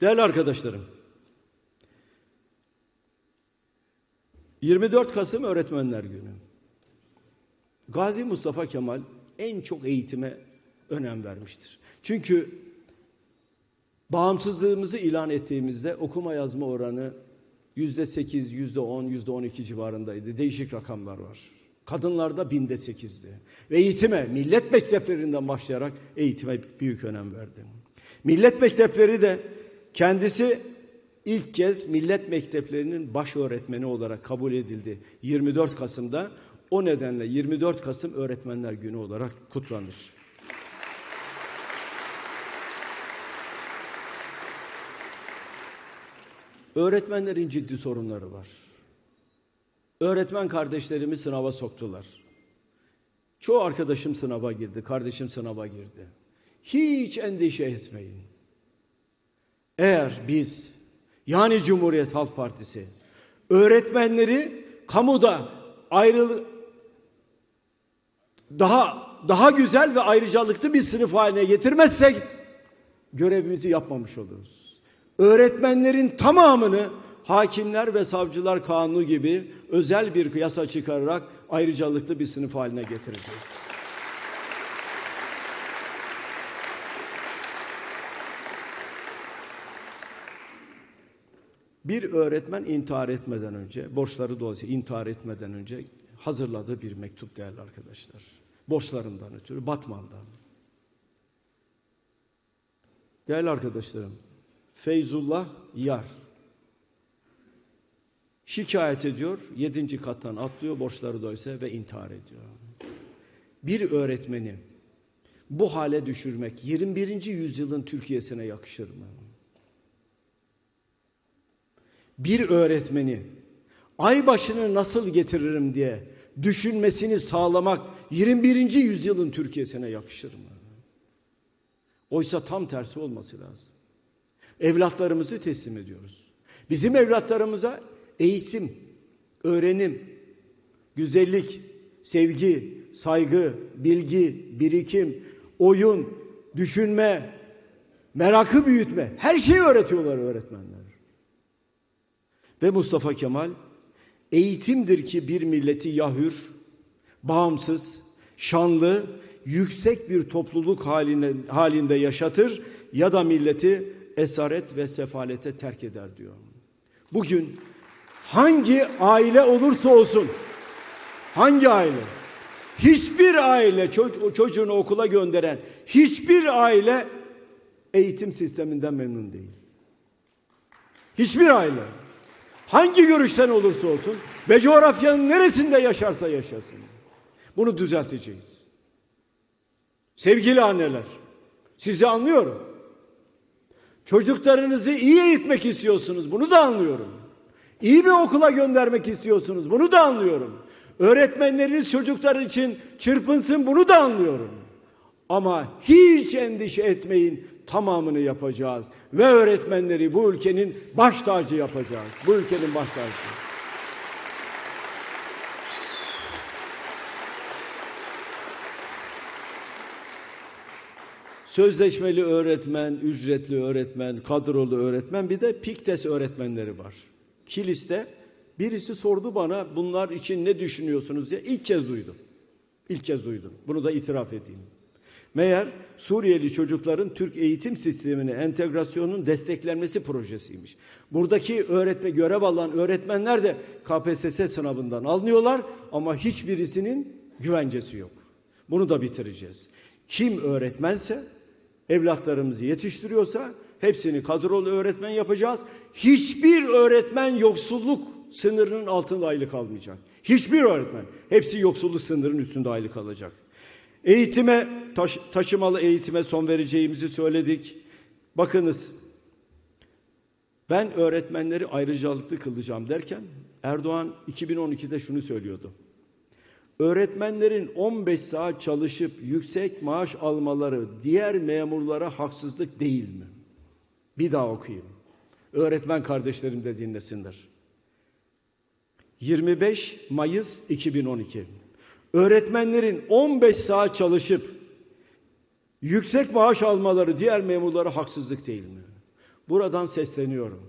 Değerli arkadaşlarım, 24 Kasım Öğretmenler Günü. Gazi Mustafa Kemal en çok eğitime önem vermiştir. Çünkü bağımsızlığımızı ilan ettiğimizde okuma yazma oranı yüzde sekiz, yüzde on, yüzde on iki civarındaydı. Değişik rakamlar var. Kadınlarda binde sekizdi. Ve eğitime, millet mekteplerinden başlayarak eğitime büyük önem verdi. Millet mektepleri de kendisi ilk kez millet mekteplerinin baş öğretmeni olarak kabul edildi. 24 Kasım'da o nedenle 24 Kasım Öğretmenler Günü olarak kutlanır. Öğretmenlerin ciddi sorunları var. Öğretmen kardeşlerimi sınava soktular. Çoğu arkadaşım sınava girdi, kardeşim sınava girdi. Hiç endişe etmeyin. Eğer biz yani Cumhuriyet Halk Partisi öğretmenleri kamuda ayrı daha daha güzel ve ayrıcalıklı bir sınıf haline getirmezsek görevimizi yapmamış oluruz. Öğretmenlerin tamamını hakimler ve savcılar kanunu gibi özel bir yasa çıkararak ayrıcalıklı bir sınıf haline getireceğiz. Bir öğretmen intihar etmeden önce, borçları dolayısıyla intihar etmeden önce hazırladığı bir mektup değerli arkadaşlar. Borçlarından ötürü, Batman'dan. Değerli arkadaşlarım, Feyzullah Yar şikayet ediyor, yedinci kattan atlıyor, borçları dolayısıyla ve intihar ediyor. Bir öğretmeni bu hale düşürmek 21. yüzyılın Türkiye'sine yakışır mı? Bir öğretmeni ay başını nasıl getiririm diye düşünmesini sağlamak 21. yüzyılın Türkiye'sine yakışır mı? Oysa tam tersi olması lazım. Evlatlarımızı teslim ediyoruz. Bizim evlatlarımıza eğitim, öğrenim, güzellik, sevgi, saygı, bilgi, birikim, oyun, düşünme, merakı büyütme her şeyi öğretiyorlar öğretmenler. Ve Mustafa Kemal eğitimdir ki bir milleti yahür, bağımsız, şanlı, yüksek bir topluluk halinde, halinde yaşatır ya da milleti esaret ve sefalete terk eder diyor. Bugün hangi aile olursa olsun, hangi aile, hiçbir aile çocuğunu okula gönderen hiçbir aile eğitim sisteminden memnun değil. Hiçbir aile. Hangi görüşten olursa olsun ve coğrafyanın neresinde yaşarsa yaşasın. Bunu düzelteceğiz. Sevgili anneler, sizi anlıyorum. Çocuklarınızı iyi eğitmek istiyorsunuz. Bunu da anlıyorum. İyi bir okula göndermek istiyorsunuz. Bunu da anlıyorum. Öğretmenleriniz çocuklar için çırpınsın. Bunu da anlıyorum. Ama hiç endişe etmeyin tamamını yapacağız. Ve öğretmenleri bu ülkenin baş tacı yapacağız. Bu ülkenin baş tacı. Sözleşmeli öğretmen, ücretli öğretmen, kadrolu öğretmen bir de Piktes öğretmenleri var. Kilis'te birisi sordu bana bunlar için ne düşünüyorsunuz diye ilk kez duydum. İlk kez duydum. Bunu da itiraf edeyim. Meğer Suriyeli çocukların Türk eğitim sistemine entegrasyonun desteklenmesi projesiymiş. Buradaki öğretme görev alan öğretmenler de KPSS sınavından alınıyorlar ama hiçbirisinin güvencesi yok. Bunu da bitireceğiz. Kim öğretmense, evlatlarımızı yetiştiriyorsa hepsini kadrolu öğretmen yapacağız. Hiçbir öğretmen yoksulluk sınırının altında aylık almayacak. Hiçbir öğretmen. Hepsi yoksulluk sınırının üstünde aylık alacak. Eğitime, taş, taşımalı eğitime son vereceğimizi söyledik. Bakınız, ben öğretmenleri ayrıcalıklı kılacağım derken Erdoğan 2012'de şunu söylüyordu. Öğretmenlerin 15 saat çalışıp yüksek maaş almaları diğer memurlara haksızlık değil mi? Bir daha okuyayım. Öğretmen kardeşlerim de dinlesinler. 25 Mayıs 2012 öğretmenlerin 15 saat çalışıp yüksek maaş almaları diğer memurlara haksızlık değil mi? buradan sesleniyorum.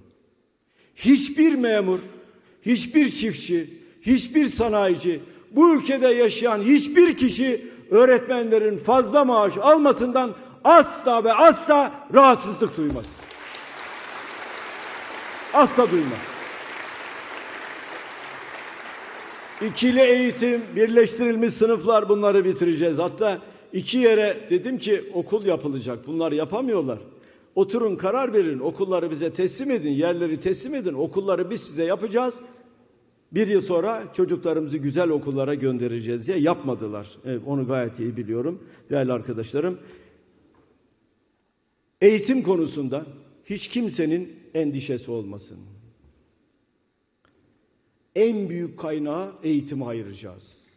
Hiçbir memur, hiçbir çiftçi, hiçbir sanayici, bu ülkede yaşayan hiçbir kişi öğretmenlerin fazla maaş almasından asla ve asla rahatsızlık duymaz. Asla duymaz. İkili eğitim, birleştirilmiş sınıflar bunları bitireceğiz. Hatta iki yere dedim ki okul yapılacak. Bunlar yapamıyorlar. Oturun karar verin. Okulları bize teslim edin. Yerleri teslim edin. Okulları biz size yapacağız. Bir yıl sonra çocuklarımızı güzel okullara göndereceğiz diye yapmadılar. Evet, onu gayet iyi biliyorum değerli arkadaşlarım. Eğitim konusunda hiç kimsenin endişesi olmasın. En büyük kaynağı eğitime ayıracağız.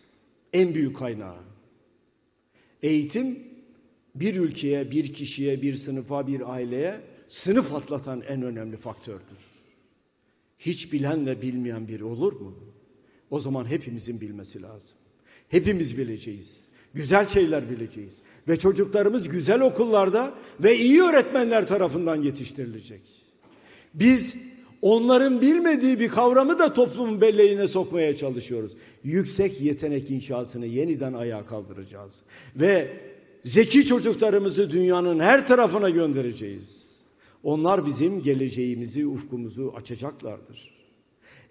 En büyük kaynağı. Eğitim bir ülkeye, bir kişiye, bir sınıfa, bir aileye sınıf atlatan en önemli faktördür. Hiç bilenle bilmeyen biri olur mu? O zaman hepimizin bilmesi lazım. Hepimiz bileceğiz. Güzel şeyler bileceğiz. Ve çocuklarımız güzel okullarda ve iyi öğretmenler tarafından yetiştirilecek. Biz onların bilmediği bir kavramı da toplumun belleğine sokmaya çalışıyoruz. Yüksek yetenek inşasını yeniden ayağa kaldıracağız. Ve zeki çocuklarımızı dünyanın her tarafına göndereceğiz. Onlar bizim geleceğimizi, ufkumuzu açacaklardır.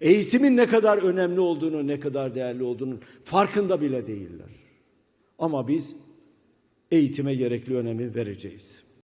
Eğitimin ne kadar önemli olduğunu, ne kadar değerli olduğunu farkında bile değiller. Ama biz eğitime gerekli önemi vereceğiz.